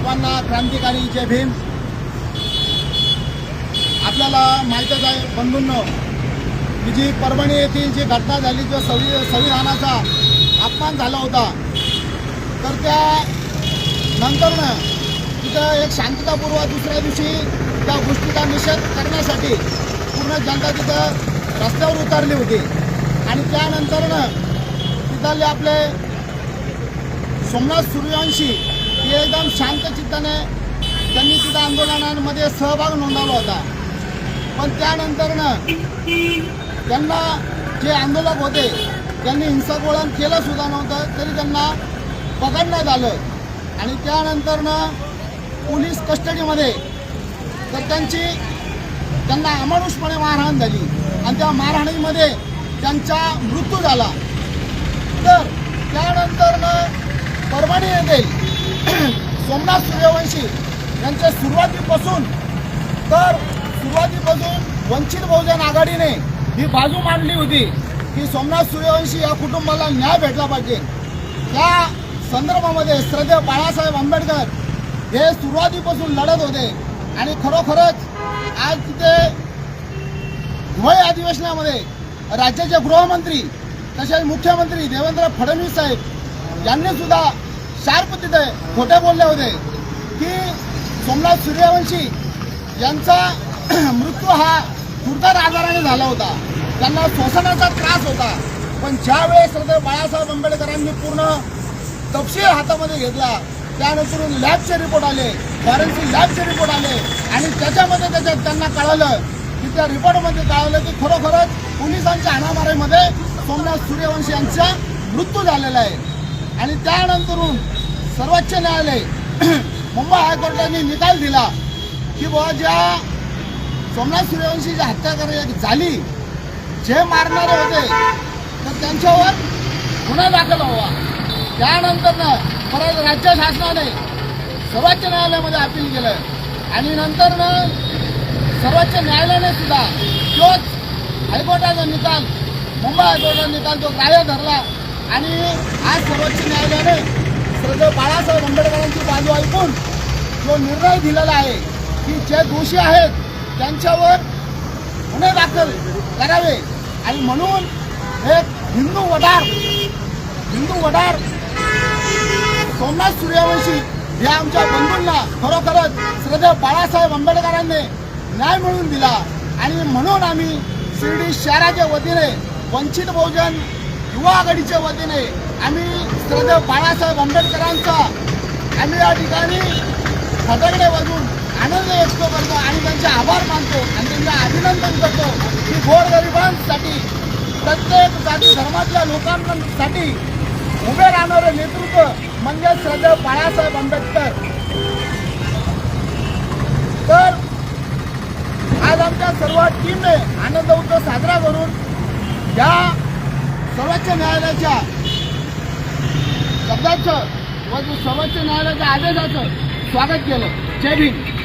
क्रांतिकारी जय भीम. आपल्याला माहीतच आहे बंधूंनो की जी परभणी येथील जी घटना झाली जो संवि संविधानाचा अपमान झाला होता तर त्या नंतरनं तिथं एक शांततापूर्व दुसऱ्या दिवशी त्या गोष्टीचा निषेध करण्यासाठी पूर्ण जनता तिथं रस्त्यावर उतरली होती. आणि त्यानंतरनं तिथले आपले सोमनाथ सूर्यवंशी हे एकदम शांत चित्ताने त्यांनी तिथं आंदोलनांमध्ये सहभाग नोंदवला होता. पण त्यानंतरनं त्यांना जे आंदोलक होते त्यांनी हिंसक वळण केलं सुद्धा नव्हतं तरी त्यांना पकडण्यात आलं आणि त्यानंतरनं पोलीस कस्टडीमध्ये तर त्यांची त्यांना अमानुषपणे मारहाण झाली. आणि त्या मारहाणीमध्ये त्यांचा मृत्यू झाला. तर त्यानंतरनं परभणी येथे सोमनाथ सूर्यवंशी यांच्या सुरुवातीपासून तर सुरुवातीपासून वंचित बहुजन आघाडीने ही बाजू मांडली होती की सोमनाथ सूर्यवंशी या कुटुंबाला न्याय भेटला पाहिजे. त्या संदर्भामध्ये श्रद्धेय बाळासाहेब आंबेडकर हे सुरुवातीपासून लढत होते आणि खरोखरच आज तिथे हिवाळी अधिवेशनामध्ये राज्याचे गृहमंत्री तसेच मुख्यमंत्री देवेंद्र फडणवीस साहेब यांनी सुद्धा शार्प तिथे खोट्या बोलले होते की सोमनाथ सूर्यवंशी यांचा मृत्यू हा दुर्धर आजाराने झाला होता. त्यांना श्वसनाचा त्रास होता. पण ज्या वेळेस बाळासाहेब आंबेडकरांनी पूर्ण तपशील हातामध्ये घेतला त्यानंतर लॅबचे रिपोर्ट आले फॉरेन्सिक लॅबचे रिपोर्ट आले आणि त्याच्यामध्ये त्याच्यात त्यांना कळालं की त्या रिपोर्टमध्ये कळालं की खरोखरच पोलिसांच्या हाणामारीमध्ये सोमनाथ सूर्यवंशी यांचा मृत्यू झालेला आहे. आणि त्यानंतरून सर्वोच्च न्यायालय मुंबई हायकोर्टाने निकाल दिला की बाबा ज्या सोमनाथ सूर्यवंशीची हत्या करायची झाली जे मारणारे होते तर त्यांच्यावर गुन्हा दाखल व्हावा. त्यानंतरनं परत राज्य शासनाने सर्वोच्च न्यायालयामध्ये अपील केलं. आणि नंतरनं सर्वोच्च न्यायालयाने सुद्धा तोच हायकोर्टाचा निकाल मुंबई हायकोर्टाचा निकाल तो ग्राह्य धरला. आणि आज सर्वोच्च न्यायालयाने श्रद्धेय बाळासाहेब आंबेडकरांची बाजू ऐकून जो निर्णय दिलेला आहे की जे दोषी आहेत त्यांच्यावर गुन्हे दाखल करावे. आणि म्हणून एक हिंदू वडार हिंदू वडार सोमनाथ सूर्यवंशी या आमच्या बंधूंना खरोखरच श्रद्धेय बाळासाहेब आंबेडकरांनी न्याय मिळवून दिला. आणि म्हणून आम्ही शिर्डी शहराच्या वतीने वंचित बहुजन युवा आघाडीच्या वतीने आम्ही श्रद्धेय बाळासाहेब आंबेडकरांचा आम्ही या ठिकाणी फटाकडे वाजून आनंद व्यक्त करतो आणि त्यांचे आभार मानतो आणि त्यांचे अभिनंदन करतो की गोरगरिबांसाठी प्रत्येक जाती धर्मातल्या लोकांसाठी उभे राहणारं नेतृत्व म्हणजे श्रद्धेय बाळासाहेब आंबेडकर. तर आज आमच्या सर्व टीमने आनंद उत्सव साजरा करून या सर्वोच्च न्यायालयाच्या शब्दाचं व सर्वोच्च न्यायालयाच्या आदेशाचं स्वागत केलं. जय भीम.